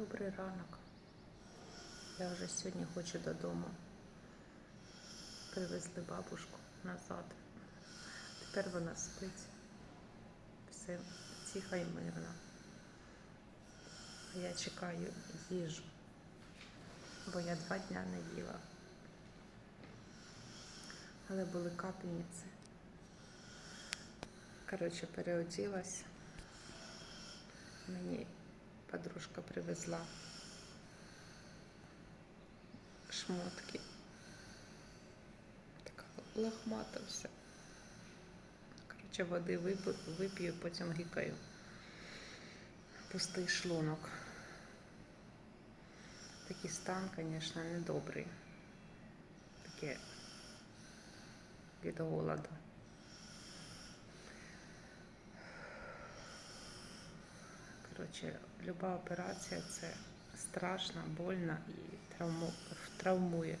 Добрий ранок. Я вже сьогодні хочу додому. Привезли бабушку назад. Тепер вона спить. Все тихо і мирно. А я чекаю їжу, бо я два дня не їла. Але були капельниці. Коротше, переоділась. Мені подружка привезла шмотки. Така лохмата вся. Коротше, води вип'ю, потім гікаю. Пустий шлунок. Такий стан, звісно, недобрий. Таке від голоду. Коротше, люба операція це страшно, больно і травму, травмує.